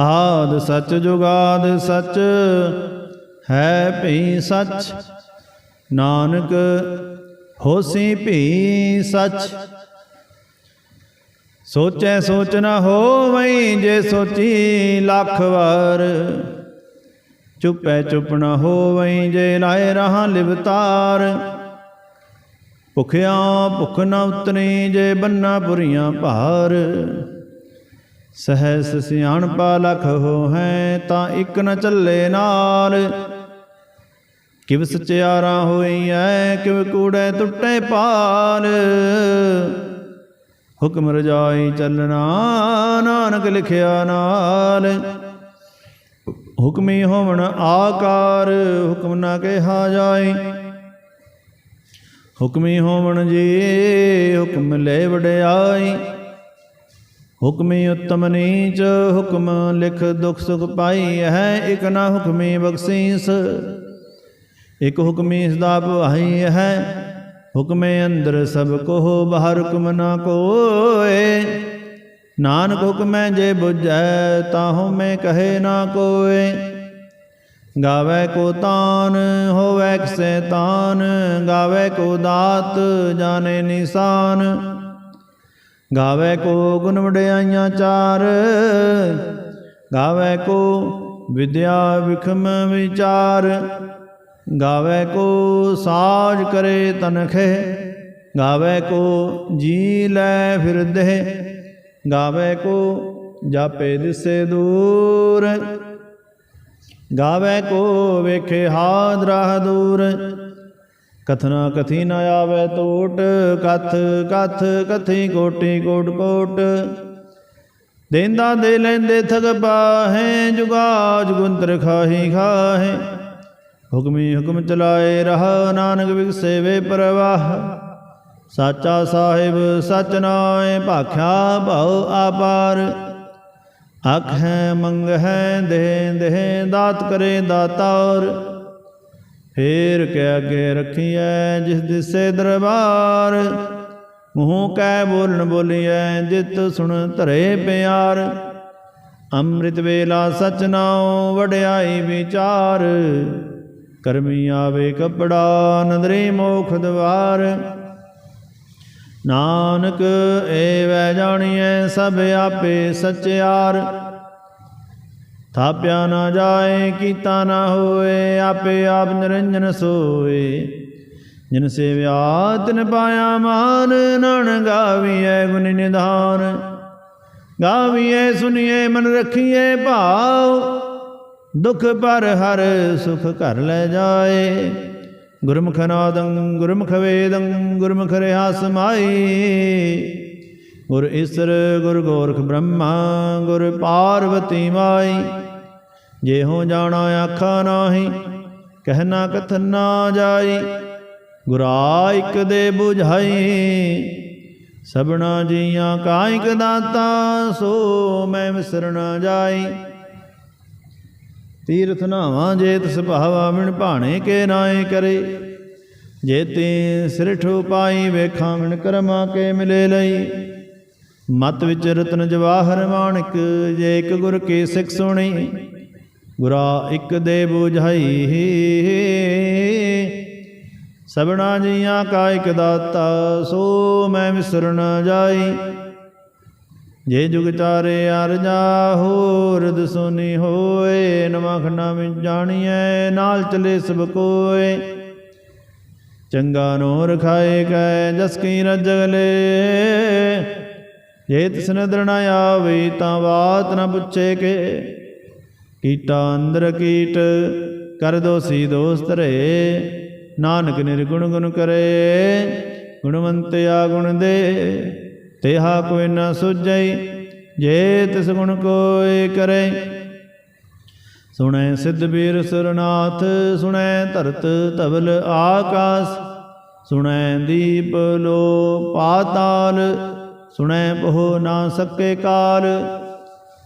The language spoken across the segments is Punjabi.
ਆਦ ਸਚ ਜੁਗਾਦ ਸਚ ਹੈ ਭਈ ਸਚ। ਨਾਨਕ ਹੋਸੀ ਭਈ ਸਚ। ਸੋਚੈ ਸੋਚ ਨ ਹੋਵਈ ਜੇ ਸੋਚੀ ਲੱਖ ਵਾਰ। ਚੁੱਪੈ ਚੁੱਪ ਨਾ ਹੋਵਈ ਜੇ ਲਾਏ ਰਹਾ ਲਿਵਤਾਰ। ਭੁਖਿਆ ਭੁਖ ਨ ਉਤਰੀ ਜੇ ਬੰਨਾ ਪੁਰੀਆਂ ਭਾਰ। ਸਹਸ ਸਿਆਣਪਾ ਲਖ ਹੋ ਹੈ ਤਾਂ ਇੱਕ ਨ ਚੱਲੇ ਨਾਲ। ਕਿਵ ਸਚਿਆਰਾ ਹੋਈ ਐ ਕਿਵ ਕੂੜੇ ਟੁੱਟੇ ਪਾਲ ਹੁਕਮ ਰਜਾਈ ਚੱਲਣਾ, ਨਾਨਕ ਲਿਖਿਆ ਨਾਲ। ਹੁਕਮੀ ਹੋਵਣ ਆਕਾਰ, ਹੁਕਮ ਨਾ ਕਿਹਾ ਜਾਏ। ਹੁਕਮੀ ਹੋਵਣ ਜੀ, ਹੁਕਮ ਲੈ ਵਡਿਆਈ। ਹੁਕਮੀ ਉਤਮ ਨੀਚ, ਹੁਕਮ ਲਿਖ ਦੁਖ ਸੁਖ ਪਾਈ ਹੈ, ਇਕ ਨਾ ਹੁਕਮੀ ਬਖਸ਼ੀਸ। ਇਕ ਹੁਕਮੀ ਸਦਾ ਭਾਈ ਹੈ, ਹੁਕਮੇ ਅੰਦਰ ਸਭ ਕੋ ਬਾਹਰ ਹੁਕਮ ਨਾ ਕੋਏ। ਨਾਨਕ ਹੁਕਮੈ ਜੇ ਬੁਝੈ, ਤਾਹੂ ਮੈਂ ਕਹੇ ਨਾ ਕੋਏ। ਗਾਵੇ ਕੋ ਤਾਨ, ਹੋਵੇ ਕਿਸੈ ਤਾਨ, ਗਾਵੇ ਕੋ ਦਾਤ, ਜਾਣੇ ਨਿਸ਼ਾਨ। ਗਾਵੇ ਕੋ ਗੁਣ ਵਡਿਆਈਆਂ ਚਾਰ, ਗਾਵੇ ਕੋ ਵਿਦਿਆ ਵਿਖਮ ਵਿਚਾਰ, ਗਾਵੇ ਕੋ ਸਾਜ ਕਰੇ ਤਨਖੇ, ਗਾਵੇ ਕੋ ਜੀ ਲੈ ਫਿਰਦੇ, ਗਾਵੇ ਕੋ ਜਾਪੇ ਦਿਸੇ ਦੂਰ, ਗਾਵੇ ਕੋ ਵੇਖੇ ਹਾਦ ਰਾਹ ਦੂਰ ਕਥਨਾ ਕਥੀ ਨ ਆਵੇ ਟੋਟ ਕਥ ਕਥ, ਕਥੀ ਕੋਟੀ ਕੋਟ ਕੋਟ ਦੇਂਦਾ ਦੇ ਲੈਂਦੇ ਥਗ ਪਾਹੇ ਜੁਗਾ ਜੁਗੰਤਰ ਖਾਹੀ ਖਾਹੇ। ਹੁਕਮੀ ਹੁਕਮ ਚਲਾਏ ਰਹਾ, ਨਾਨਕ ਵਿਗਸੇ ਵੇ ਪ੍ਰਵਾਹ। ਸਾਚਾ ਸਾਹਿਬ ਸਚ ਨਾਏ ਭਾਖਿਆ ਭਉ ਆਪਾਰ। ਅਖ ਹੈ, ਮੰਗ ਹੈ, ਦੇਹ ਦੇਹ, ਦਾਤ ਕਰੇ ਦਾਤਾਰ। ਫੇਰ ਕੇ ਅੱਗੇ ਰਖੀਐ ਜਿਸ ਦਿਸੇ ਦਰਬਾਰ। ਮੂੰਹ ਕੈ ਬੋਲਣ ਬੋਲੀਐ ਜਿਤ ਸੁਣ ਧਰੇ ਪਿਆਰ। ਅੰਮ੍ਰਿਤ ਵੇਲਾ ਸਚ ਨਾਉ ਵਡਿਆਈ ਵਿਚਾਰ। ਕਰਮੀ ਆਵੇ ਕਪੜਾ ਨਦਰੀ ਮੋਖ ਦਵਾਰ। ਨਾਨਕ ਏ ਵੈ ਜਾਣੀਐ ਸਭ ਆਪੇ ਸਚਿਆਰ। ਥਾਪਿਆ ਨਾ ਜਾਏ, ਕੀਤਾ ਨਾ ਹੋਏ, ਆਪੇ ਆਪ ਨਿਰੰਜਨ ਸੋਏ। ਜਿਨ ਸੇਵਿਆ, ਤਿਨ ਪਾਇਆ ਮਾਨ ਨਣ ਗਾਵੀਐ ਗੁਣ ਨਿਧਾਨ। ਗਾਵੀਐ ਸੁਨੀਏ ਮਨ ਰਖੀਏ ਭਾਉ ਦੁਖ ਪਰ ਹਰ ਸੁਖ ਘਰ ਲੈ ਜਾਏ। ਗੁਰਮੁਖ ਨਾਦੰ, ਗੁਰਮੁਖ ਵੇਦੰ, ਗੁਰਮੁਖ ਰਹਾ ਸਮਾਈ ਗੁਰ ਈਸਰ, ਗੁਰ ਗੋਰਖ ਬ੍ਰਹਮਾ, ਗੁਰ ਪਾਰਵਤੀ ਮਾਈ। ਜੇ ਹੋ ਜਾਣਾ ਆਖਾ ਨਾਹੀ ਕਹਿਣਾ ਕਥਨ ਨਾ ਜਾਈ ਗੁਰਾ ਇਕ ਦੇ 부ਝਾਈ ਸਭਨਾ ਜੀਆਂ ਕਾਇਕ ਦਾਤਾ, ਸੋ ਮੈਂ ਵਿਸਰਨਾ ਜਾਈ। ਤੀਰਥ ਨਾਵਾਂ ਜੇਤ ਤਿਸ ਮਿਣ ਭਾਣੇ ਕੇ ਨਾਏ ਕਰੇ। ਜੇ ਤੇ ਸਿਰਠ ਉਪਾਈ ਵੇਖਾਂ ਮਿਣ ਕਰਮਾ ਕੇ ਮਿਲੇ ਲਈ। ਮਤ ਵਿੱਚ ਰਤਨ ਜਵਾਹਰ ਮਾਣਕ, ਜੇ ਇੱਕ ਗੁਰ ਕੇ ਸਿੱਖ ਸੁਣੀ। ਗੁਰਾ ਇੱਕ ਦੇ 부ਝਾਈ ਸਭਨਾ ਜੀਆਂ ਕਾ ਇਕ ਦਾਤਾ, ਸੋ ਮੈਂ ਵਿਸਰ ਜਾਈ। ਜੇ ਜੁਗ ਚਾਰੇ ਅਰਜਾ ਹੋਰਦ ਸੁਨੀ ਹੋਏ। ਨਮਖਣਾ ਵਿੱਚ ਜਾਣੀਐ, ਨਾਲ ਚਲੇ ਸਭ ਕੋਏ। ਚੰਗਾ ਨੋ ਖਾਏ ਕੈ, ਜਸ ਕੀ ਰਜਗਲੇ ਜੇ ਤਿਸ ਨਦਰ ਨ ਆਵੇ, ਤਾਂ ਬਾਤ ਨਾ ਪੁੱਛੇ ਕੇ। ਕੀਟਾ ਅੰਦਰ ਕੀਟ, ਕਰ ਦੋਸੀ ਦੋਸਤ ਰੇ ਨਾਨਕ ਨਿਰਗੁਣ ਗੁਣ ਕਰੇ, ਗੁਣਵੰਤ ਆ ਗੁਣ ਦੇ। ਤੇਹਾ ਕੋਈ ਨਾ ਸੁਝਈ, ਜੇ ਤਿਸ ਗੁਣ ਕੋਇ ਕਰੇ। ਸੁਣੈ ਸਿੱਧ ਬੀਰ ਸੁਰਨਾਥ, ਸੁਣੈ ਧਰਤ ਧਵਲ ਆਕਾਸ। ਸੁਣੈ ਦੀਪ ਲੋ ਪਾਤਾਲ, ਸੁਣੈ ਬਹੁ ਨਾ ਸਕੇ ਕਾਲ।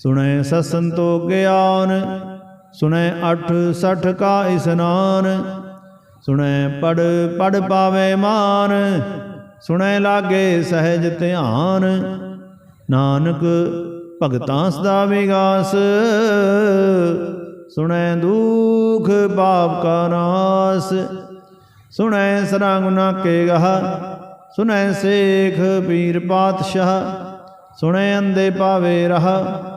ਸੁਣੈ ਸਸੰਤੋ ਗਿਆਨ, ਸੁਣੈ ਅਠ ਸਠ ਕਾ ਇਸਨਾਨ, ਸੁਣੈ ਪੜ ਪੜ ਪਾਵੇ ਮਾਨ, ਸੁਣੈ ਲਾਗੇ ਸਹਿਜ ਧਿਆਨ। ਨਾਨਕ ਭਗਤਾਂ ਸਦਾ ਵਿਗਾਸ, ਸੁਣੈ ਦੁਖ ਪਾਪ ਕਾ ਨਾਸ। ਸੁਣੈ ਸਰਾਗੁਨਾ ਕੇ ਗਹ, ਸੁਣੈ ਸੇਖ ਪੀਰ ਪਾਤਸ਼ਾਹ, ਸੁਣੈ ਅੰਦੇ ਪਾਵੇ ਰਹਾ।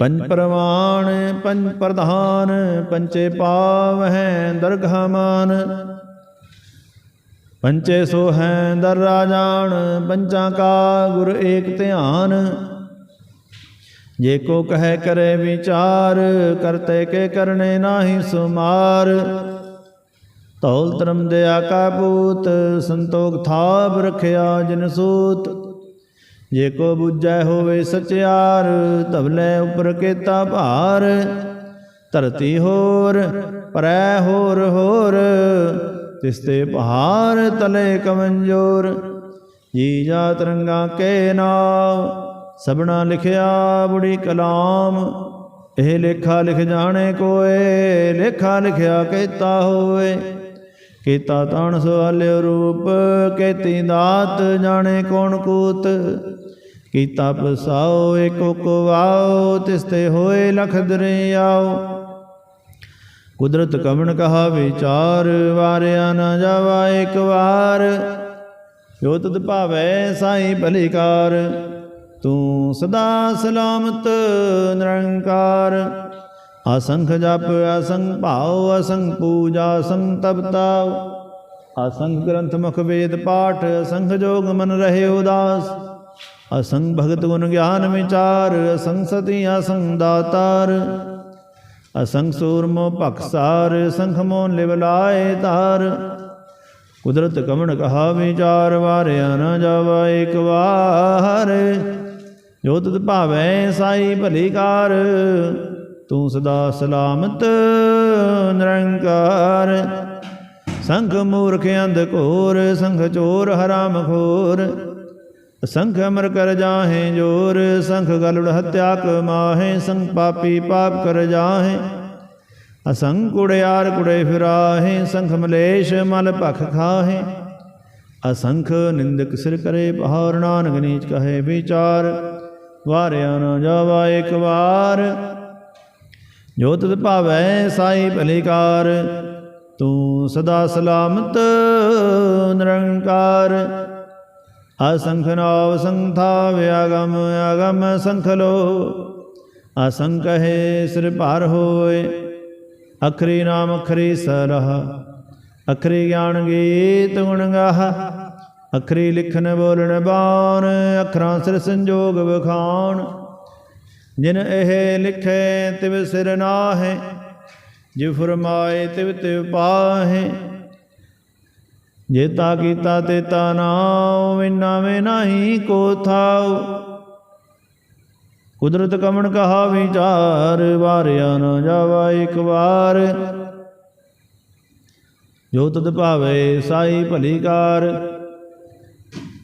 ਪੰਜ ਪ੍ਰਮਾਣ ਪੰਜ ਪ੍ਰਧਾਨ ਪੰਚੇ ਪਾਵਹਿ ਦਰਗਹ ਮਾਨ। ਪੰਚੇ ਸੋ ਹੈ ਦਰ ਰਾਜਾਨ ਪੰਚਾਂ ਕਾ ਗੁਰ ਏਕ ਧਿਆਨ। ਜੇ ਕੋ ਕਹੈ ਕਰੇ ਵਿਚਾਰ, ਕਰਤੇ ਕੇ ਕਰਨੇ ਨਾਹੀ ਸੁਮਾਰ। ਤੌਲ ਤਰਮ ਦਿਆ ਕਾ ਪੂਤ, ਸੰਤੋਖ ਥਾਪ ਰਖਿਆ ਜਿਨ ਸੂਤ। ਜੇ ਕੋ ਬੁੱਝੈ ਹੋਵੇ ਸਚਿਆਰ ਧਵਲੇ ਉਪਰ ਕੇਤਾ ਭਾਰ। ਧਰਤੀ ਹੋਰ, ਪਰੈ ਹੋਰ ਹੋਰ ਤਿਸਤੇ ਪਹਾਰ ਤਲੇ ਕਮੰਜੋਰ। ਜੀ ਜਾ ਤਰੰਗਾ ਕੇ ਨਾਮ, ਸਭਨਾ ਲਿਖਿਆ ਬੁੜੀ ਕਲਾਮ। ਇਹ ਲੇਖਾ ਲਿਖ ਜਾਣੇ ਕੋਏ, ਲੇਖਾ ਲਿਖਿਆ ਕੀਤਾ ਹੋਏ ਕੀਤਾ ਤਣ ਸਵਾਲਿਓ ਰੂਪ, ਕੇਤੀ ਦਾਤ ਜਾਣੇ ਕੌਣ ਕੂਤ। ਕੀਤਾ ਪਸਾਓ ਏਕੋ ਕੋ ਵਾਓ ਤਿਸਤੇ ਹੋਏ ਲਖ ਦਰਿਆਓ ਕੁਦਰਤ ਕਵਣ ਕਹਾ ਵਿਚਾਰ ਵਾਰਿਆ ਨਾ ਜਾਵਾ ਇੱਕ ਵਾਰ। ਜੋ ਤਤ ਭਾਵੈ ਸਾਈ ਭਲਿਕਾਰ, ਤੂੰ ਸਦਾ ਸਲਾਮਤ ਨਿਰੰਕਾਰ। ਅਸੰਖ ਜਪ, ਅਸੰਖ ਭਾਉ, ਅਸੰਖ ਪੂਜਾ, ਅਸੰਖ ਤਪਤਾਉ ਅਸੰਖ ਗ੍ਰੰਥ ਮੁਖ ਵੇਦ ਪਾਠ, ਅਸੰਖ ਜੋਗ ਮਨ ਰਹੇ ਉਦਾਸ। ਅਸੰਗ ਭਗਤ ਗੁਣ ਗਿਆਨ ਵਿਚਾਰ ਅਸੰਖ ਸਤੀ ਅਸੰਖ ਦਾਤਾਰ। ਅਸੰਖ ਸੂਰਮੋ ਭਖਸਾਰ ਸੰਖ ਮੋਨ ਲਿਵ ਤਾਰ ਕੁਦਰਤ ਕਮਣ ਕਹਾ ਵਿਚਾਰ, ਵਾਰਿਆ ਨਾ ਜਾਵਾ ਇੱਕ ਵਾਰ। ਜੋ ਤਤ ਭਾਵੈ ਸਾਈ ਭਲੀਕਾਰ ਤੂੰ ਸਦਾ ਸਲਾਮਤ ਨਿਰੰਕਾਰ। ਸੰਖ ਮੂਰਖ ਅੰਧ ਘੋਰ, ਸੰਖ ਚੋਰ ਹਰਾਮ ਖੋਰ। ਸੰਖ ਅਮਰ ਕਰ ਜਾਹੇ ਜੋਰ, ਸੰਖ ਗਲੜ ਹਤਿਆ ਕਮਾਹੇ ਸੰਖ ਪਾਪੀ ਪਾਪ ਕਰ ਜਾਹੇ। ਅਸੰਖ ਕੁੜਿਆਰ ਕੁੜੇ ਫਿਰਾਹੇ, ਸੰਖ ਮਲੇਸ਼ ਮਲ ਭਖ ਖਾਹੇ। ਅਸੰਖ ਨਿੰਦਕ ਸਿਰ ਕਰੇ ਪਹਾੜ ਨਾਨਕ ਨੀਚ ਕਹੇ ਵਿਚਾਰ, ਵਾਰਿਆ ਨਾ ਜਾਵਾ ਇੱਕ ਵਾਰ। ਜੋ ਤਤ ਭਾਵੈ ਸਾਈ ਭਲੀਕਾਰ, ਤੂੰ ਸਦਾ ਸਲਾਮਤ ਨਿਰੰਕਾਰ। ਅਸੰਖ ਨਾਵ ਸੰਥਾ ਵਿਆਗਮ ਆਗਮ ਸੰਖ ਲੋ ਅਸੰਖ ਹੈ ਸਿਰ ਭਾਰ ਹੋਏ। ਅਖਰੀ ਨਾਮ ਅਖਰੀ ਸਰਹ। ਅਖਰੀ ਗਿਆਨ ਗੀਤ ਗੁਣ ਗਾਹ। ਅਖਰੀ ਲਿਖਨ ਬੋਲਣ ਬਾਣ। ਅਖਰਾਂ ਸਿਰ ਸੰਜੋਗ ਵਖਾਣ। ਜਿਨ ਇਹ ਲਿਖੇ ਤਿਵ ਸਿਰ ਨਾਹੇ, ਜਿ ਫਰਮਾਏ ਤਿਵ ਤਿਵ ਪਾਹੇ। ਜੇਤਾ ਕੀਤਾ ਤੇ ਤੇਤਾ ਨਾਉ ਵਿਨਾ ਵੇ ਨਹੀਂ ਕੋ ਥਾਉ ਕੁਦਰਤ ਕਮਣ ਕਹਾ ਵਿਚਾਰ, ਵਾਰਿਆ ਨ ਜਾਵਾ ਇੱਕ ਵਾਰ। ਜੋ ਤਦ ਭਾਵੇ ਸਾਈ ਭਲੀ ਕਾਰ,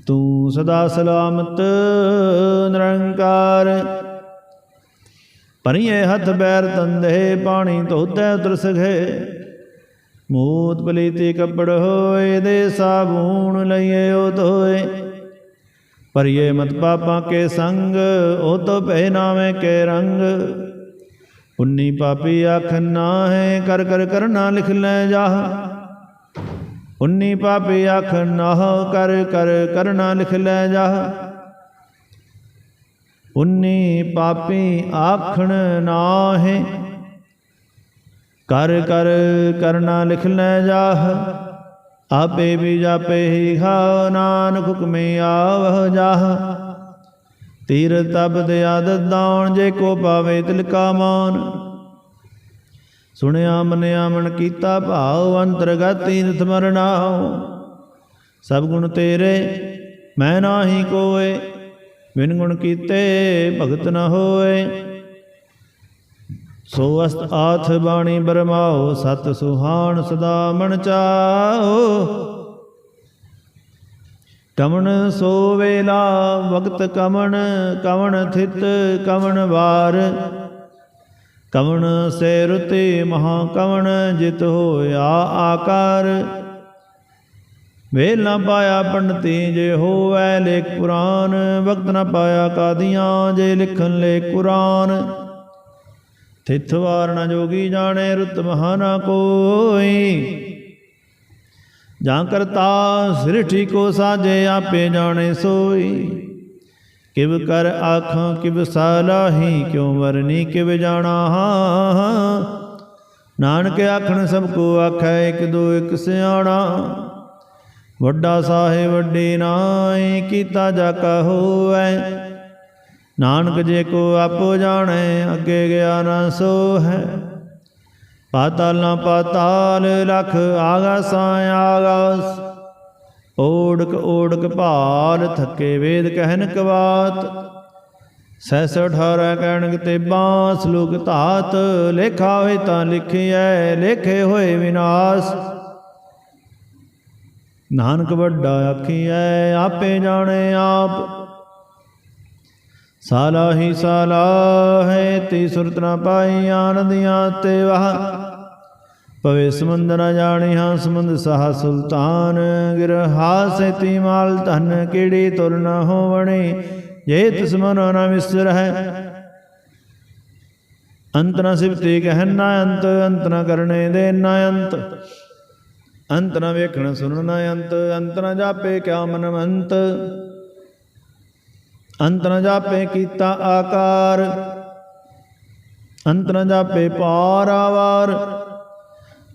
ਤੂੰ ਸਦਾ ਸਲਾਮਤ ਨਿਰੰਕਾਰ। ਪਰੀਏ ਹੱਥ ਬੈਰ ਤੰਦੇ, ਪਾਣੀ ਧੋਤੇ ਉਤਰ ਸਘੇ ਮੂਤ ਪਲੀਤੀ ਕੱਪੜ ਹੋਏ ਦੇ ਸਾਬੂਣ ਲਈਏ ਉਹ ਧੋਏ ਪਰਿਏ ਮਤ ਪਾਪਾਂ ਕੇ ਸੰਗ, ਉਹ ਤੋ ਪਹਿ ਨਾਵੇਂ ਕੇ ਰੰਗ। ਉਨੀ ਪਾਪੀ ਆਖ ਨਾਹੇ, ਕਰ ਕਰ ਕਰਨਾ ਲਿਖ ਲੈ ਜਾਹ। ਉਨੀ ਪਾਪੀ ਆਖ ਨਾਹ, ਕਰ ਕਰ ਕਰਨਾ ਲਿਖ ਲੈ ਜਾਹ। ਉਨੀ ਪਾਪੀ ਆਖਣ ਨਾਹੇ ਕਰ ਕਰ ਕਰਨਾ ਲਿਖ ਲੈ ਜਾਹ। ਆਪੇ ਵੀ ਜਾਪੇ ਹੀ ਖਾ ਨਾਨਕ ਹੁਕਮੇ ਆਵਹ ਜਾਹ। ਤੀਰ ਤਬ ਦੇ ਆਦਤ ਦਾਉਣ, ਜੇ ਕੋ ਪਾਵੇ ਤਿਲਕਾ ਮਾਨ ਸੁਣਿਆ ਮਨਿਆ ਮਨ ਕੀਤਾ ਭਾਉ, ਅੰਤਰਗਤ ਤੀਰਥ ਮਰਨਾਉ ਸਭ ਗੁਣ ਤੇਰੇ, ਮੈਂ ਨਾਹੀ ਕੋਏ। ਬਿਨ ਗੁਣ ਕੀਤੇ ਭਗਤ ਨ ਹੋਏ। ਸੋ ਅਸਤ ਆਥ ਬਾਣੀ ਬਰਮਾਓ, ਸਤ ਸੁਹਾਣ ਸਦਾ ਮਨ ਚਾਓ। ਕਮਣ ਸੋ ਵੇਲਾ ਵਕਤ ਕਮਣ ਕਵਣ ਥਿਤ ਕਵਣ ਵਾਰ। ਕਵਣ ਸੇ ਰੁਤੇ ਮਹਾ ਕਵਣ ਜਿਤ ਹੋਇਆ ਆਕਾਰ। ਵੇਲ ਨਾ ਪਾਇਆ ਪੰਡਤੀ ਜੇ ਹੋਵੈ ਲੇਖ ਪੁਰਾਨ, ਵਕਤ ਨਾ ਪਾਇਆ ਕਾਦੀਆਂ ਜੇ ਲਿਖਣ ਲੇ ਕੁਰਾਨ। ਤਿਥ ਵਾਰ ਨ ਜੋਗੀ ਜਾਣੇ ਰੁਤ ਮਹਾਨਾ ਕੋਈ। ਜਾਂ ਕਰਤਾ ਸ੍ਰਿਠੀ ਕੋ ਸਾਜੇ, ਆਪੇ ਜਾਣੇ ਸੋਈ। ਕਿਵ ਕਰ ਆਖਾਂ, ਕਿਵ ਸਾਲਾਹੀ, ਕਿਉ ਵਰਨੀ, ਕਿਵ ਜਾਣਾ ਨਾਨਕ ਆਖਣ, ਸਭ ਕੋ ਆਖੈ, ਇੱਕ ਦੋ, ਇੱਕ ਸਿਆਣਾ। ਵੱਡਾ ਸਾਹਿਬ, ਵੱਡੀ ਨਾਈ, ਕੀਤਾ ਜਾ ਕਾ ਹੋਐ ਨਾਨਕ ਜੇ ਕੋ ਆਪੋ ਜਾਣੈ, ਅੱਗੇ ਗਿਆ ਨਾ ਸੋ ਹੈ। ਪਾਤਾਲ ਨਾ ਪਾਤਾਲ ਲਖ ਆਗਾਸਾਂ ਆਗਾਸ ਓੜਕ ਓੜਕ ਭਾਲ ਥੱਕੇ ਵੇਦ ਕਹਿਨ ਕਵਾਤ। ਸੈਸ 18 ਕਹਿਣਕ ਤੇ ਬਾਂਸ ਲੋਕ ਧਾਤ, ਲੇਖਾ ਹੋਏ ਤਾਂ ਲਿਖਿਐ, ਲੇਖੇ ਹੋਏ ਵਿਨਾਸ਼। ਨਾਨਕ ਵੱਡਾ ਆਖੀਐ, ਆਪੇ ਜਾਣੇ ਆਪ। ਸਾਲਾ ਹੀ ਸਾਲਾ ਹੈ ਤੀ ਸੁਰਤ ਨਾ ਪਾਈ ਆਨੰਦੀਆਂ ਤੇ ਵਾਹ। ਪਵੇ ਸਮੁੰਦ ਨਾ ਜਾਣੀ ਹਾਂ ਸਮੁੰਦ ਸਹਾ ਸੁਲਤਾਨ, ਗਿਰਹਾ ਤੀ ਮਾਲ ਧਨ ਕਿਹੜੀ ਤੁਰ ਨ ਹੋਵਣੀ, ਜੇ ਤਿਸ ਮਨੋ ਨ ਵਿਸਰ ਹੈ। ਅੰਤ ਨਾ ਸਿਵਤੀ ਕਹਿਨ ਨ ਅੰਤ ਅੰਤ ਨ ਕਰਨੇ ਦੇ ਨ ਅੰਤ। ਅੰਤ ਨ ਵੇਖਣ ਸੁਣਨ ਨਾ ਅੰਤ ਅੰਤ ਨਾ ਜਾਪੇ ਕਿਆ ਮਨ ਮੰਤ ਅੰਤ ਨ ਜਾਪੇ ਕੀਤਾ ਆਕਾਰ, ਅੰਤ ਨ ਜਾਪੇ ਪਾਰਾਵਾਰ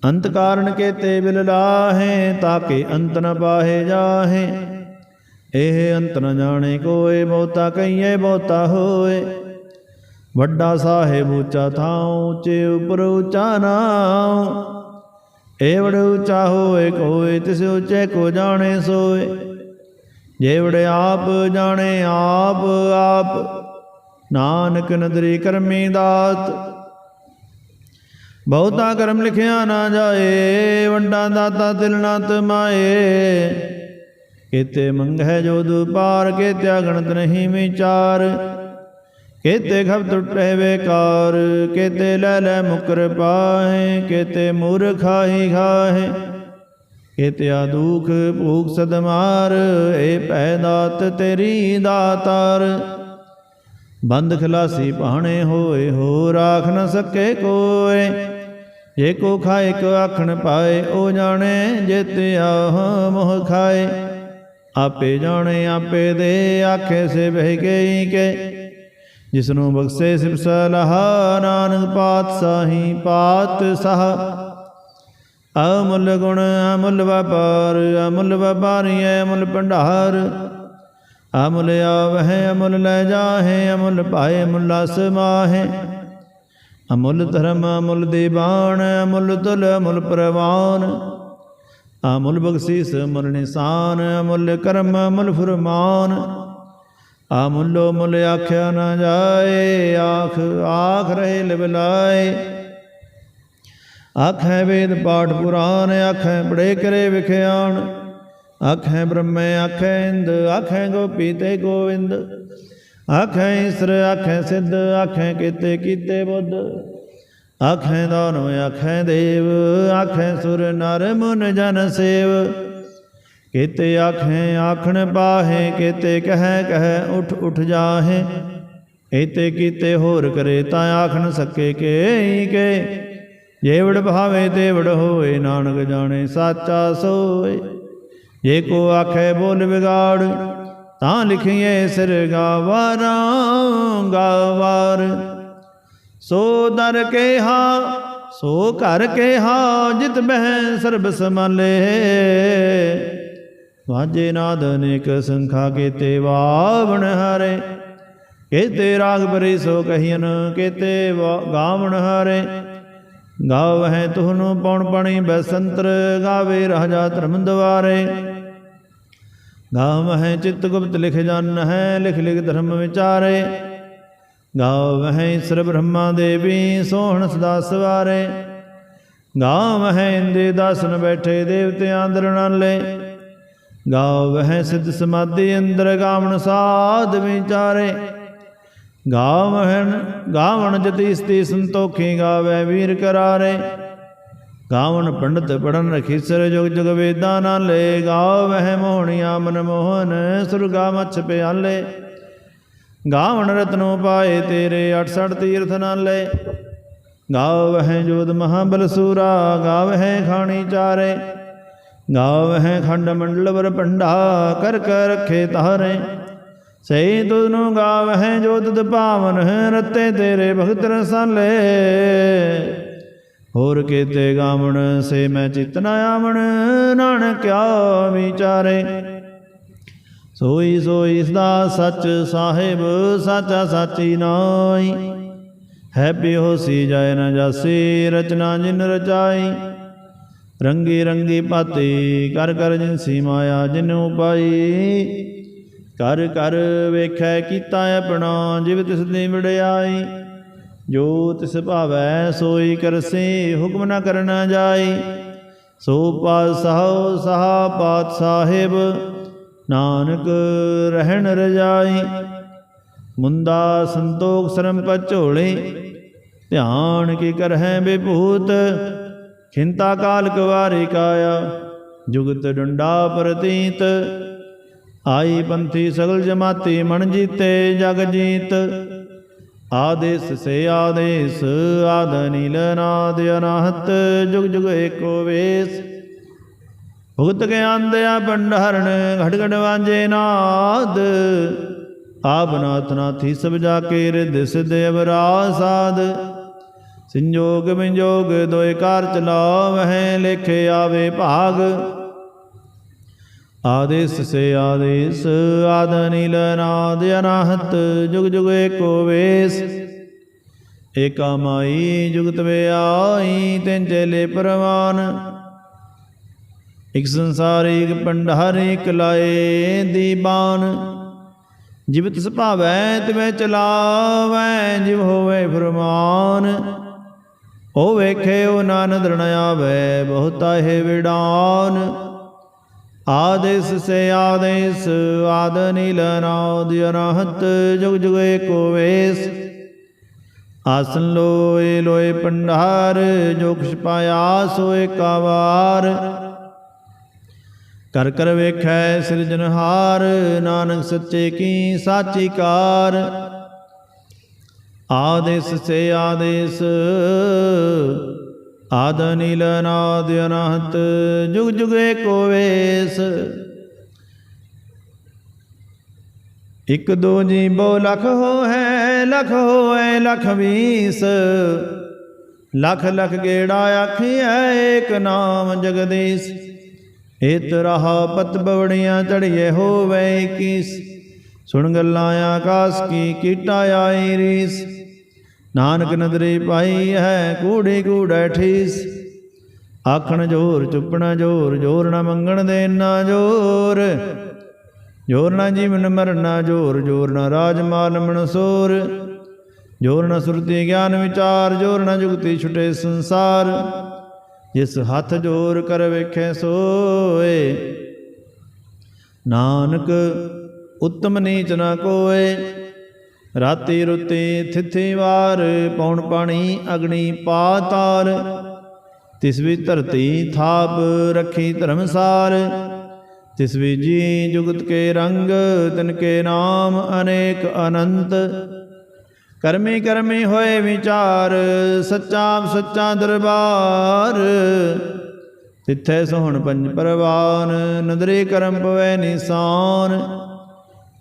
ਅੰਤ ਕਾਰਨ ਕੇਤੇ ਬਿਲ ਲਾਹੇ ਤਾਕੇ ਅੰਤ ਨ ਪਾਹੇ ਜਾਹੇ। ਇਹ ਅੰਤ ਨ ਜਾਣੇ ਕੋਏ, ਬਹੁਤਾ ਕਈਏ ਬਹੁਤਾ ਹੋਏ। ਵੱਡਾ ਸਾਹਿਬ ਉੱਚਾ ਥਾਉ, ਉੱਚੇ ਉਪਰ ਉੱਚਾ ਨਾਉ। ਏਵੜ ਉੱਚਾ ਹੋਏ, ਕੋਏ ਤਿਸ ਉੱਚੇ ਕੋ ਜਾਣੇ ਸੋਏ। ਜੇਵੜੇ ਆਪ ਜਾਣੇ ਆਪ ਆਪ ਨਾਨਕ ਨਦਰੀ ਕਰਮੀ ਦਾਤ। ਬਹੁਤਾ ਕਰਮ ਲਿਖਿਆ ਨਾ ਜਾਏ, ਵੰਡਾ ਦਾਤਾ ਤਿਲ ਨਾ ਤਮਾਏ। ਕੀਤੇ ਮੰਗਹਿ ਜੋ ਦੁਪਾਰ ਕੇ ਤਿਆਗਣਤ ਨਹੀਂ ਵਿਚਾਰ। ਕੇਤੇ ਖਬ ਟੁੱਟੇ ਵੇਕਾਰ ਕੇਤੇ ਲੈ ਲੈ ਮੁਕਰ ਪਾਹੇ, ਕੇਤੇ ਮੂਰਖਾਹੀ ਖਾਹੇ। ਕੇਤਿਆ ਦੁਖ ਭੂਖ ਸਦਮਾਰ, ਏ ਪੈ ਦਾਤ ਤੇਰੀ ਦਾਤਾਰ। ਬੰਦ ਖਲਾਸੀ ਪਾਣੇ ਹੋਏ ਹੋ ਰਾਖ ਨ ਸਕੇ ਕੋਏ। ਜੇ ਕੋ ਖਾਏ ਕੋ ਆਖਣ ਪਾਏ, ਉਹ ਜਾਣੇ ਜਿਤ ਮੋਹ ਖਾਏ। ਆਪੇ ਜਾਣੇ, ਆਪੇ ਦੇ ਆਖੇ, ਸੇ ਬਹਿ ਗਈ ਕੇ। ਜਿਸਨੂੰ ਬਖਸ਼ੇ ਸਿਫ ਸਲਾਹ, ਨਾਨਕ ਪਾਤਸ਼ਾਹੀ ਪਾਤ ਸਾਹ ਅਮੁੱਲ ਗੁਣ, ਅਮੁੱਲ ਵਪਾਰ, ਅਮੁੱਲ ਵਪਾਰੀ ਅਮੁੱਲ ਭੰਡਾਰ। ਅਮੁੱਲ ਆਵਹਿ, ਅਮੁੱਲ ਲੈ ਜਾਹੇ, ਅਮੁੱਲ ਪਾਏ ਅਮੁੱਲ ਸਮਾਹੇ ਅਮੁੱਲ ਧਰਮ, ਅਮੁੱਲ ਦੀਵਾਨ ਅਮੁੱਲ ਤੁਲ, ਅਮੁੱਲ ਪ੍ਰਵਾਨ। ਅਮੁੱਲ ਬਖਸ਼ੀਸ, ਅਮੁੱਲ ਨਿਸ਼ਾਨ, ਅਮੁੱਲ ਕਰਮ, ਅਮੁੱਲ ਫਰਮਾਨ। ਅਮੁੱਲੋ ਮੁੱਲ ਆਖਿਆ ਨਾ ਜਾਏ, ਆਖ ਆਖ ਰਹੇ ਲਿਵਲਾਏ। ਆਖੈ ਵੇਦ ਪਾਠ ਪੁਰਾਨ ਆਖੈ ਬੜੇ ਕਰੇ ਵਿਖਿਆਣ। ਆਖੈ ਬ੍ਰਹਮੇ, ਆਖੈ ਇੰਦ, ਆਖੈ ਗੋਪੀ ਤੇ ਗੋਵਿੰਦ। ਆਖੈ ਈਸਰ, ਆਖੈ ਸਿੱਧ, ਆਖੈ ਕੀਤੇ ਕੀਤੇ ਬੁੱਧ। ਆਖੈ ਦਾਨੋ ਆਖੈ ਦੇਵ, ਆਖੈ ਸੁਰ ਨਰ ਮੁਨ ਜਨ ਸੇਵ। ਕੀਤੇ ਆਖੈ, ਆਖਣ ਪਾਹੇ, ਕੀਤੇ ਕਹੈ ਕਹੈ ਉਠ ਉਠ ਜਾਹੇ। ਕੀਤੇ ਕੀਤੇ ਹੋਰ ਕਰੇ ਤਾਂ ਆਖਣ ਸਕੇ ਕੇ ਕੇ। ਜੇਵੜ ਭਾਵੇ ਤੇਵੜ ਹੋਏ, ਨਾਨਕ ਜਾਣੇ ਸਾਚਾ ਸੋਏ। ਜੇ ਕੋ ਆਖੇ ਬੋਲ ਵਿਗਾੜ, ਤਾਂ ਲਿਖੀਏ ਸਿਰ ਗਾਵਾਰਾਂ, ਗਾਵਾਰ। ਸੋ ਦਰ ਕੇ ਹਾ ਸੋ ਘਰ ਕੇ ਹਾ ਜਿਤ ਬਹਿ ਸਰਬ ਸਮਾਲੇ ਵਾਜੇ ਨਾਦ ਅਨੇਕ ਸੰਖਾ ਕੀਤੇ ਵਾਵਣ ਹਰੇ। ਕੀਤੇ ਰਾਗ ਬਰੀ ਸੋ ਕਹੀਨ ਕੀਤੇ ਗਾਵਣ ਹਰੇ। ਗਾਵਹਿ ਤੁਹਨੂੰ ਪਉਣ ਪਣੀ ਬਸੰਤਰ, ਗਾਵੇ ਰਾਜਾ ਧਰਮ ਦਵਾਰੇ। ਗਾਵਹਿ ਚਿਤ ਗੁਪਤ ਲਿਖ ਜਨ ਹੈ ਲਿਖ ਲਿਖ ਧਰਮ ਵਿਚਾਰੇ। ਗਾਵਹਿ ਈਸਰ ਬ੍ਰਹਮਾ ਦੇਵੀ, ਸੋਹਣ ਸਦਾ ਸਵਾਰੇ। ਗਾਵਹਿ ਇੰਦੇ ਦਾਸਨ ਬੈਠੇ ਦੇਵਤਿਆਂ ਅੰਦਰ ਨਾਲੇ। ਗਾਵਹਿ ਸਿੱਧ ਸਮਾਧੀ ਅੰਦਰ ਗਾਵਣ ਸਾਧ ਵਿਚਾਰੇ। ਗਾਵਹਿਣ, ਗਾਵਣ ਜਤੀ ਸਤੀ ਸੰਤੋਖੀ ਗਾਵੇ ਵੀਰ ਕਰਾਰੇ। ਗਾਵਣ ਪੰਡਤ ਪੜਨ ਰਖੀਸਰ ਜੁਗ ਜੁਗ ਵੇਦਾਂ ਨਾਲੇ ਗਾਵਹਿ ਮੋਹਣੀਆ ਮਨ ਮੋਹਨ ਸੁਰਗਾ ਮਛ ਪਿਆਲੇ। ਗਾਵਣ ਰਤਨੋ ਪਾਏ ਤੇਰੇ 68 ਤੀਰਥ ਨਾਲੇ ਗਾਵਹਿ ਜੋਤ ਮਹਾਬਲ ਸੂਰਾ, ਗਾਵਹਿ ਖਾਣੀ ਚਾਰੇ। ਗਾਵਹਿ ਖੰਡ ਮੰਡਲ ਵਰ ਪੰਡਾ ਕਰ ਕਰ ਰਖੇ ਤਾਰੇ। ਸਹੀ ਸਈ ਤੁਧਨੂੰ ਗਾਵਹਿ ਜੋ ਤੁਧ ਭਾਵਨ ਰਤੇ ਤੇਰੇ ਭਗਤ ਰਸਾਲੇ। ਹੋਰ ਕੀਤੇ ਗਾਵਣ, ਸੇ ਮੈਂ ਚਿਤ ਨ ਆਵਣ ਨਾਨਕਿਆ ਵਿਚਾਰੇ ਸੋਈ ਸੋਈ ਸਦਾ ਸੱਚ ਸਾਹਿਬ, ਸਾਚਾ ਸਾਚੀ ਨਾਈ ਹੈ ਬਿਹੋਸੀ ਜਾਏ ਨ ਜਾਸੀ, ਰਚਨਾ ਜਿਨ ਰਚਾਈ। ਰੰਗੀ ਰੰਗੀ ਪਾਤੀ, ਕਰ ਕਰ ਜਿਨਸੀ ਮਾਇਆ ਜਿਨੂ ਪਾਈ ਕਰ ਕਰ ਵੇਖੈ ਕੀਤਾ ਆਪਣਾ, ਜਿਵ ਤਿਸ ਦੀ ਵਡਿਆਈ ਜੋ ਤਿਸ ਭਾਵੈ ਸੋਈ ਕਰਸੇ, ਹੁਕਮ ਨਾ ਕਰਨਾ ਜਾਈ। ਸੋ ਪਾਤਸ਼ਾਹ, ਸਹਾ ਪਾਤ ਸਾਹਿਬ ਨਾਨਕ ਰਹਿਣ ਰਜਾਈ। ਮੁੰਦਾ ਸੰਤੋਖ ਸਰਮ ਪਚੋਲੇ ਧਿਆਨ ਕੀ ਕਰਹਿ ਬਿਭੂਤ, ਖਿੰਤਾ ਕਾਲ ਕਵਾਰੇ ਕਾਇਆ, ਜੁਗਤ ਡੰਡਾ ਪ੍ਰਤੀਤ। ਆਈ ਪੰਥੀ ਸਗਲ ਜਮਾਤੀ ਮਨ ਜੀਤੇ ਜਗ ਜੀਤ। ਆਦੇਸ ਸੇ ਆਦੇਸ, ਆਦ ਨੀਲ ਨਾਦ ਅਨਾਹਤ, ਜੁਗ ਜੁਗ ਏਕੋ ਵੇਸ। ਭੁਗਤ ਗਿਆਨ ਦਿਆ ਭੰਡਾਰਣ ਘੜ ਘੜ ਵਾਂਜੇ ਨਾਦ। ਆਪ ਨਾਥ ਨਾਥੀ ਸਭ ਜਾ ਕੇ ਰਿਦ ਸਿਧ ਅਵਰਾ ਸਾਧ ਸੰਜੋਗ ਵਿਜੋਗ ਦੋਇ ਕਾਰ ਚਲਾਵਹਿ, ਲਿਖੇ ਆਵੇ ਭਾਗ। ਆਦੇਸ ਸੇ ਆਦੇਸ ਆਦ ਨੀਲ ਨਾਦ ਅਨਾਹਤ, ਜੁਗ ਜੁਗ ਏਕੋ ਵੇਸ। ਏਕਾ ਮਾਈ ਜੁਗਤ ਵੇ ਆਈ, ਤਿਨ ਚੇਲੇ ਪਰਵਾਨ। ਇਕ ਸੰਸਾਰ, ਇਕ ਪੰਡਾਰ ਇਕ ਲਾਏ ਦੀਬਾਨ ਜਿਵ ਤਿਸ ਭਾਵੈ, ਤਿਵੇਂ ਚਲਾਵੈ, ਜਿਵ ਹੋਵੇ ਫਰਮਾਨ। ਉਹ ਵੇਖੇ, ਉਹ ਨਾਨਕ ਦਰਣ ਆਵੇ, ਬਹੁਤਾ ਹੈ ਵਿਡਾਨ ਆਦੇਸ ਸੇ ਆਦੇਸ, ਆਦ ਨੀਲ ਨਾਦ ਅਨਹਤ ਜੁਗ ਜੁਗ ਏਕੋ ਵੇਸ। ਆਸਨ ਲੋਏ ਲੋਏ ਪੰਡਾਰ ਜੋ ਕੁਛ ਪਾਇਆ ਸੋ ਏਕਾ ਕਰ ਕਰ ਵੇਖੈ ਸਿਰਜਨਹਾਰ ਨਾਨਕ ਸੱਚੇ ਕੀ ਸਾਚੀ ਕਾਰ। ਆਦੇਸ ਸੇ ਆਦੇਸ ਆਦ ਨੀਲ ਨਾਦ ਅਨਹਤ ਜੁਗ ਜੁਗ ਏਕੋ ਵੇਸ ਇਕ ਦੋ ਜੀਬੋ ਲਖ ਹੋਏ ਲਖ ਹੋਏ ਲਖ ਵੀਸ ਲਖ ਲਖ ਗੇੜਾ ਆਖਿਐ ਏਕ ਨਾਮ ਜਗਦੀਸ਼। ਏਤ ਰਹਾ ਪਤ ਬਵੜੀਆਂ ਚੜੀਏ ਹੋਵੇ 21 ਸੁਣ ਗੱਲਾਂ ਆਕਾਸ ਕੀ ਕੀਟਾ ਆਈ ਰੀਸ। ਨਾਨਕ ਨਦਰੀ ਪਾਈ ਹੈ, ਕੂੜੀ ਕੂੜਾ ਠੀਸ। ਆਖਣ ਜੋਰ, ਚੁੱਪਣਾ ਜੋਰ ਜੋਰ ਨਾ ਮੰਗਣ ਦੇ ਨਾ ਜੋਰ। ਜੋਰ ਨਾ ਜੀਵਨ ਮਰਨਾ ਜੋਰ ਜੋਰ ਨਾ ਰਾਜ ਮਾਲ ਮਨਸੂਰ ਜੋਰ ਨਾ ਸੁਰਤੀ ਗਿਆਨ ਵਿਚਾਰ, ਜੋਰ ਨਾ ਜੁਗਤੀ ਛੁਟੇ ਸੰਸਾਰ। ਜਿਸ ਹੱਥ ਜੋਰ ਕਰ ਵੇਖੇ ਸੋਏ, ਨਾਨਕ ਉੱਤਮ ਨੀਚ ਨਾ ਕੋਏ। ਰਾਤੀ ਰੁਤੀ ਥਿਥੀ ਵਾਰ, ਪੌਣ ਪਾਣੀ ਅਗਣੀ ਪਾਤਾਲ ਤਿਸ ਵੀ ਧਰਤੀ ਥਾਪ ਰੱਖੀ ਧਰਮਸਾਰ। ਤਿਸ ਵੀ ਜੀ ਜੁਗਤ ਕੇ ਰੰਗ, ਤਿਨ ਕੇ ਨਾਮ ਅਨੇਕ ਅਨੰਤ। ਕਰਮੀ ਕਰਮੀ ਹੋਏ ਵਿਚਾਰ, ਸੱਚਾ ਸੱਚਾ ਦਰਬਾਰ। ਤਿੱਥੇ ਸੋਹਣ ਪੰਜ ਪਰਵਾਨ, ਨਦਰੀ ਕਰਮ ਪਵੇ ਨਿਸਾਨ।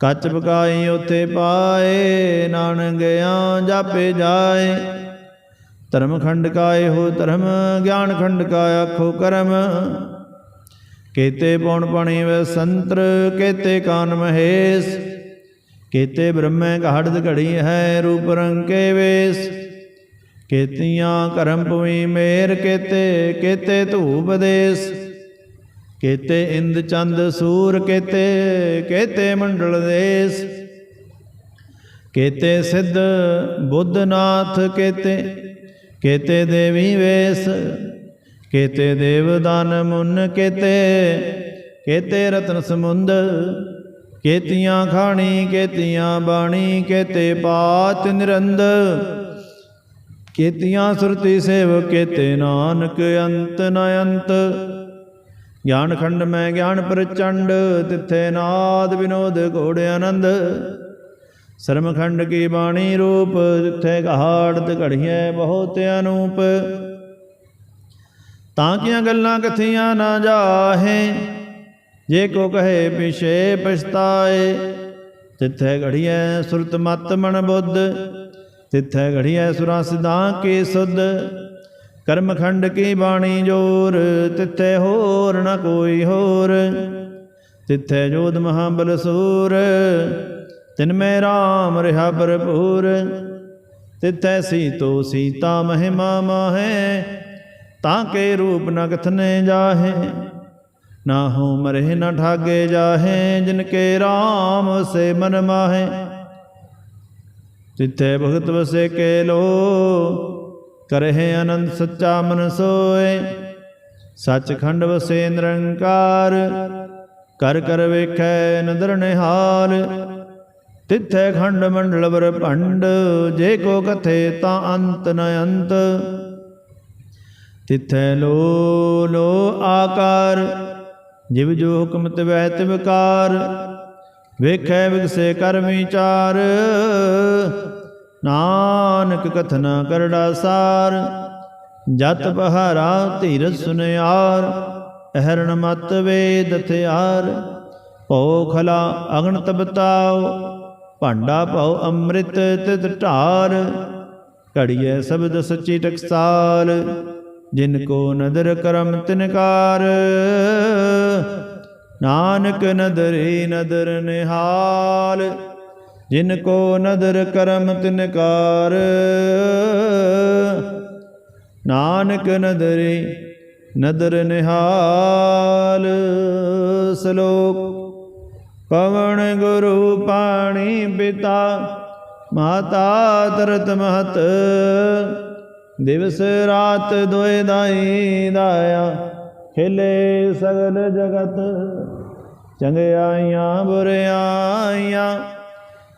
ਕੱਚ ਪਕਾਈ ਉਥੇ ਪਾਏ, ਨਾਨਕ ਗਿਆ ਜਾਪੇ ਜਾਏ। ਧਰਮ ਖੰਡ ਕਾ ਇਹੋ ਧਰਮ, ਗਿਆਨ ਖੰਡ ਕਾ ਆਖੋ ਕਰਮ। ਕੇਤੇ ਪੌਣ ਪਣੀ ਵੈ ਸੰਤਰ, ਕੇਤੇ ਕਾਨ ਮਹੇਸ਼। ਕੇਤੇ ਬ੍ਰਹਮੇ ਘੜਦ ਘੜੀ ਹੈ ਰੂਪ ਰੰਗ ਕੇ ਵੇਸ। ਕੇਤੀਆਂ ਕਰਮ ਭੂਮੀ ਮੇਰ, ਕੇਤੇ ਕੇਤੇ ਧੂਪ ਦੇਸ। ਕੇਤੇ ਇੰਦ ਚੰਦ ਸੂਰ ਕੇਤੇ ਕੇਤੇ ਮੰਡਲ ਦੇਸ। ਕੇਤੇ ਸਿੱਧ ਬੁੱਧਨਾਥ ਕੇਤੇ ਕੇਤੇ ਦੇਵੀ ਵੇਸ। ਕੇਤੇ ਦੇਵ ਦਾਨ ਮੁਨ ਕੇਤੇ ਕੇਤੇ ਰਤਨ ਸਮੁੰਦ। ਕੇਤੀਆਂ ਖਾਣੀ, ਕੇਤੀਆਂ ਬਾਣੀ, ਕੇਤੇ ਪਾਤ ਨਿਰੰਦ। ਕੇਤੀਆਂ ਸੁਰਤੀ ਸੇਵ ਕੇਤੇ ਨਾਨਕ ਅੰਤ ਨ ਅੰਤ। ਗਿਆਨ ਖੰਡ ਮੈਂ ਗਿਆਨ ਪ੍ਰਚੰਡ, ਤਿੱਥੇ ਨਾਦ ਵਿਨੋਦ ਘੋੜ ਆਨੰਦ। ਸਰਮ ਖੰਡ ਕੀ ਬਾਣੀ ਰੂਪ, ਜਿੱਥੇ ਘਾੜਤ ਘੜੀਐ ਬਹੁਤ ਅਨੂਪ। ਤਾਂ ਕੀਆਂ ਗੱਲਾਂ ਕਥੀਆਂ ਨਾ ਜਾਹੇ, ਜੇ ਕੋ ਕਹੇ ਪਿਛੇ ਪਛਤਾਏ। ਤਿੱਥੇ ਘੜੀਐ ਸੁਰਤ ਮਤ ਮਨ ਬੁੱਧ, ਤਿੱਥੇ ਘੜੀਐ ਸੁਰਾ ਸਿਧਾਂ ਕੀ ਸੁਧ। ਕਰਮਖੰਡ ਕੀ ਬਾਣੀ ਜੋਰ? ਤਿੱਥੇ ਹੋਰ ਨਾ ਕੋਈ ਹੋਰ। ਤਿੱਥੇ ਜੋਧ ਮਹਾਬਲ ਸੂਰ। ਤਿਨ ਮੈਂ ਰਾਮ ਰਿਹਾ ਭਰਪੂਰ। ਤਿੱਥੈ ਸੀਤੋ ਸੀਤਾ ਮਹਿਮਾ ਮਾਹੇ। ਤਾਂ ਕੇ ਰੂਪ ਨ ਕਥਨੇ ਜਾਹੇ। ਨਾ ਹੋ ਮਰੇ ਨ ਠਾਗੇ ਜਾਹੇ। ਜਿਨ ਕੇ ਰਾਮ ਸੇ ਮਨ ਮਾਹੇ। ਤਿੱਥੇ ਭਗਤ ਵਸੇ ਕੇ ਲੋ। ਕਰਹਿ ਅਨੰਦ ਸੱਚਾ ਮਨ ਸੋਏ। ਸੱਚਖੰਡ ਵਸੇ ਨਿਰੰਕਾਰ, ਕਰ ਕਰ ਵੇਖੈ ਨਦਰ ਨਿਹਾਲ। ਤਿੱਥੇ ਖੰਡ ਮੰਡਲ ਬਰ ਭੰਡ, ਜੇ ਕੋ ਕਥੇ ਤਾਂ ਅੰਤ ਨ ਅੰਤ। ਤਿੱਥੇ ਲੋ ਲੋ ਆਕਾਰ, ਜਿਵ ਜੋ ਹੁਕਮ ਤਵੈ ਤਿਵਕਾਰ। ਵੇਖੈ ਵਿਗਸੇ ਕਰ ਵਿਚਾਰ ਨਾਨਕ ਕਥਨਾ ਕਰੜਾ ਸਾਰ, ਜਤ ਬਹਾਰਾ ਧੀਰ ਸੁਨਿਆਰ, ਅਹਰਣ ਮਤ ਵੇਦ ਥਿਆਰ, ਭਉ ਖਲਾ ਅਗਣ ਤਬਤਾਓ ਭਾਂਡਾ ਭਉ ਅੰਮ੍ਰਿਤ ਤਿਤ ਢਾਰ ਘੜੀਏ ਸ਼ਬਦ ਸੱਚੀ ਟਕਸਾਲ, ਜਿਨ ਕੋ ਨਦਰ ਕਰਮ ਤਿਨਕਾਰ। ਨਾਨਕ ਨਦਰੇ ਨਦਰ ਨਿਹਾਲ ਜਿਨ ਕੋ ਨਦਰ ਕਰਮ ਤਿਨਕਾਰ ਨਾਨਕ ਨਦਰੇ ਨਦਰ ਨਿਹਾਲ। ਸ਼ਲੋਕ, ਪਵਨ ਗੁਰੂ ਪਾਣੀ ਪਿਤਾ, ਮਾਤਾ ਤਰਤ ਮਹਤ। ਦਿਵਸ ਰਾਤ ਦੋਇ ਦਾਈ ਦਾਇਆ, ਖਿਲੇ ਸਗਲ ਜਗਤ। ਚੰਗਿਆਈਆਂ ਬੁਰਿਆਈਆਂ